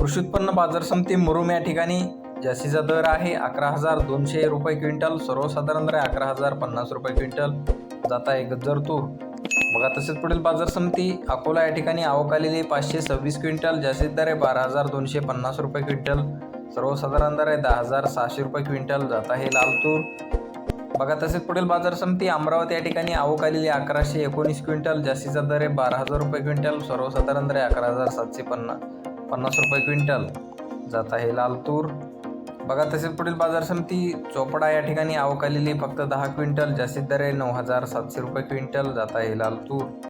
कृषी उत्पन्न बाजार समिती मुरुम या ठिकाणी जास्तीचा दर आहे. अकरा हजार दोनशे रुपये क्विंटल सर्वसाधारण दर आहे अकरा हजार पन्नास रुपये क्विंटल. जात आहे जर तूर बघा तसेच पुढील बाजार समिती अकोला या ठिकाणी आवक आलेली पाचशे सव्वीस क्विंटल जास्तीत दर आहे बारा हजार दोनशे पन्नास रुपये क्विंटल. सर्वसाधारण दर आहे दहा हजार सहाशे रुपये क्विंटल. जात आहे लाल तूर बघा तसेच पुढील बाजार समिती अमरावती या ठिकाणी आवक आलेली अकराशे एकोणीस क्विंटल जास्तीचा दर आहे बारा हजार रुपये क्विंटल. सर्वसाधारण दर आहे अकरा हजार सातशे पन्नास. पन्नास रुपये क्विंटल. जात आहे लाल तूर बघा तसेच पुढील बाजार समिती चोपडा या ठिकाणी आवक आलेली फक्त दहा क्विंटल जास्तीत दर आहे नऊ हजार सातशे रुपये क्विंटल जात आहे लाल तूर